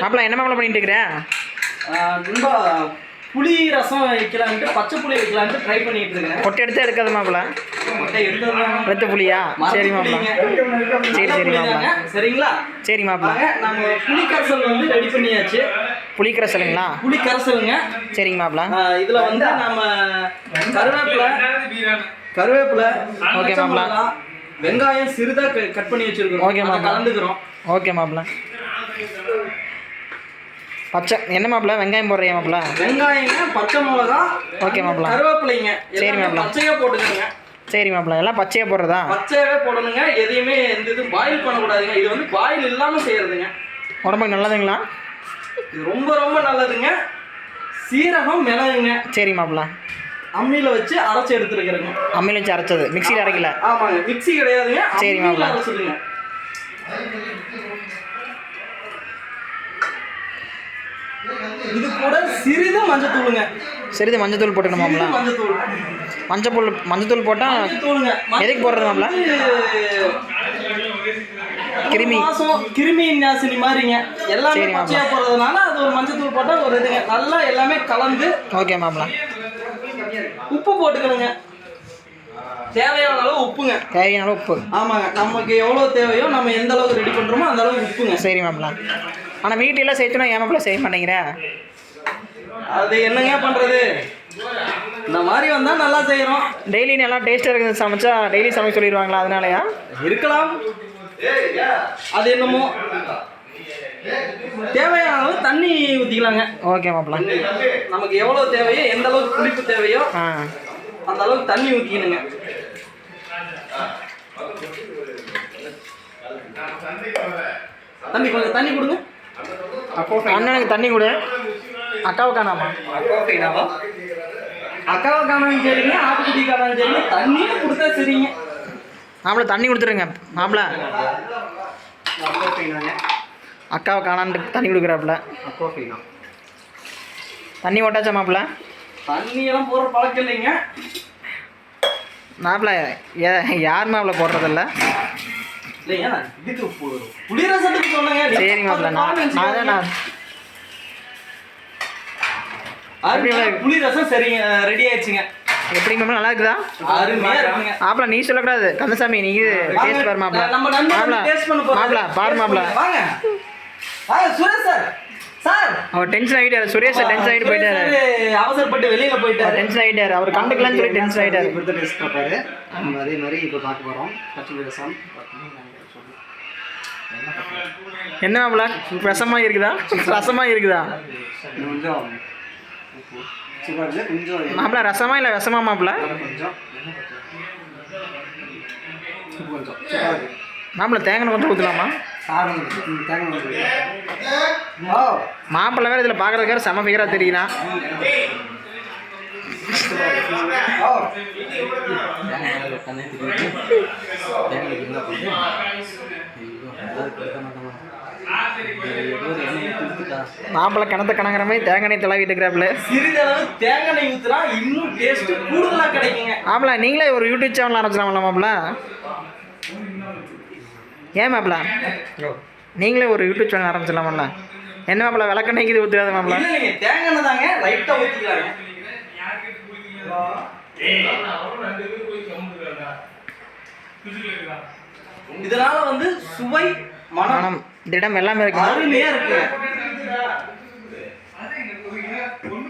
மாப்பிள்ள என்ன மாப்பிள்ள பண்ணிட்டு இருக்கிற? ஆஹ் நண்பா புளி ரசம் வைக்கலான்ட்டு பச்சை புளி வைக்கலான்ட்டு ட்ரை பண்ணிட்டு இருக்கேன். கொட்டை எடுத்து எடுக்காத எடுத்ததுதாங்க. வெத்த புளியா? சரி புளிங்க. சரி, சரி. மாப்பிள. சரிங்களா? சரி மாப்பிள்ள வாங்க நம்ம புளி கரைசல் வந்து ரெடி பண்ணியாச்சு. புளிக்கிற சொல்லுங்களா புளி கரைசலுங்க. சரிங்க மாப்பிள்ள ஆஹ் இதுல வந்து நம்ம கருவேப்பிலை கருவேப்பிலை ஓகே, மாப்பிள. வெங்காயம் சிறிதா க- கட் பண்ணி வச்சிருக்கோம் ஓகே, அதை மாப்பிள. கலந்துக்கிறோம். ஓகே மாப்பிள்ள பச்சை. என்ன மாப்பிள்ள வெங்காயம் போடுறியா மாப்பிள்ள வெங்காயங்க பச்சை மிளகா ஓகே, மாப்பிள. கருவேப்பிலைங்க. சரி, மாப்பிள. பச்சையா போட்டுக்கோங்க. சரி மாப்பிள்ள எல்லாம் பச்சையாக போடுறதா? பச்சையாவே போடணுங்க. எதையுமே எந்த இது பாயில் பண்ணக்கூடாதுங்க. இது வந்து பாயில் இல்லாம செய்யறதுங்க. உடம்புக்கு நல்லதுங்களா? இது ரொம்ப ரொம்ப நல்லதுங்க. சீரகம் மிளகுங்க. சரி மாப்பிள்ள அம்மியில வச்சு அரைச்சு எடுத்துருக்கிறேங்க. அம்மியில் வச்சு அரைச்சது. மிக்சியில் அரைக்கல. ஆமாங்க. மிக்ஸி கிடையாதுங்க. சரி, மாப்பிள. அரைச்சதுங்க இது கூட சிறிது மஞ்சத்தூளுங்க. சிறிது மஞ்சத்தூள் போட்டுக்கணும் மாப்பிள்ள சிறிது மஞ்சத்தூள். மஞ்சள் மஞ்சத்தூள் போட்டால் மஞ்சத்தூளுங்க. எதுக்கு போடுறது மாப்பிள? கிருமி. கிருமி நாசினி மாதிரிங்க. எல்லாமே. பச்சையா போடுறதுனால அது ஒரு மஞ்சத்தூள் போட்டா ஒரு இதுங்க. நல்லா எல்லாமே கலந்து ஓகே மாப்பிள்ள உப்பு போட்டுக்கணுங்க. தேவையான அளவு உப்புங்க. தேவையான அளவு உப்பு. ஆமாங்க. நமக்கு எவ்வளோ தேவையோ நம்ம எந்த அளவுக்கு ரெடி பண்றோமோ அந்த அளவுக்கு உப்புங்க. சரி மாப்பிள்ள ஆனால் வீட்டிலலாம் செய்யணும்னா ஏன் மாப்பிள்ள செய்ய மாட்டேங்கிற? அது என்னங்க பண்றது? இந்த மாதிரி வந்தா நல்லா செய்யறோம் டெய்லி நல்லா டேஸ்ட்டாக இருக்குது சமைச்சா டெய்லி சமைக்க சொல்லிடுவாங்களா அதனாலயா? இருக்கலாம். அது என்னமோ. தேவையான அளவு தண்ணி ஊற்றிக்கலாங்க ஓகே மாப்பிள்ள. நமக்கு எவ்வளோ தேவையோ எந்த அளவுக்கு புளிப்பு தேவையோ ஆ. அந்த அளவுக்கு தண்ணி ஊற்றிக்கணுங்க தண்ணி கொஞ்சம் தண்ணி கொடுங்க. அண்ணனுக்கு தண்ணி கொடு. அக்காவை காணாமா. அக்காவை காணாலும் சரிங்க ஆட்டுக்குட்டி காணாலும் சரிங்க தண்ணியும் கொடுத்தா சரிங்க மாப்பிள்ள தண்ணி கொடுத்துருங்க மாப்பிள்ள அக்காவை காணான்ட்டு தண்ணி கொடுக்குறாப்புல. தண்ணி ஓட்டாச்சா மாப்பிள்ள தண்ணியெல்லாம் போடுற பழக்கம் இல்லைங்க. மாப்பிள்ள ஏ யார் மாப்பிள்ள போடுறதில்ல? சரி மாப்பிள்ள நான் நான் தான் நான் அருமையா புளி ரசம் சரிங்க ரெடி ஆயிடுச்சுங்க எப்படி மாப்பிள்ள நல்லா இருக்குதா மாப்பிள்ள நீ சொல்லக்கூடாது கந்தசாமி நீ இது டேஸ்ட் பாரு அவர் டென்ஷன் ஆகிட்டாரு சுரேஷ் டென்ஷன் ஆகிட்டு போயிட்டாரு சுரேஷ் சார் அவசரப்பட்டு வெளியில போயிட்டாரு டென்ஷன் ஆகிட்டாரு அவர் கண்டுக்கலாம்னு சொல்லி டென்ஷன் ஆகிட்டாரு இப்போ டேஸ்ட் பார்ப்பாரு நம்ம அதே மாதிரி இப்போ பார்க்க போகிறோம் பச்சை ரசம் என்ன மாப்பிள்ள ரசமாக இருக்குதா? ரசமாக இருக்குதா? மாப்பிள்ள ரசமா இல்லை விஷமா மாப்பிள்ள மாப்பிள்ள தேங்காய் கொஞ்சம் ஊற்றலாமா மாப்பிள்ள வேறு இதில் பார்க்குறதுக்கார செம ஃபிகராக தெரியுறான் மாப்பிள்ள கிணத்த கணங்குற மாதிரி தேங்காய் எண்ணெய் தடவிட்டு இருக்கிறாப்புல. சிறிதளவு தேங்காய் ஊத்துனா இன்னும் டேஸ்ட் கூடுதலா கிடைக்குங்க. மாப்பிள்ள நீங்களே ஒரு யூடியூப் சேனல் ஆரம்பிச்சிடலாம்ல மாப்பிள்ள ஏன் மாப்பிள்ள நீங்களே ஒரு யூடியூப் சேனல் ஆரம்பிச்சிடலாம்ல. என்ன மாப்பிள்ள விளக்கெண்ணெய்க்கு மாப்பிள்ள இல்ல இல்லைங்க தேங்காய் தாங்க லைட்டா ஊத்திக்கலாங்க இதனால வந்து சுவை மனம். திடம் எல்லாமே இருக்கு. அருமையா இருக்கு. ஒன்னு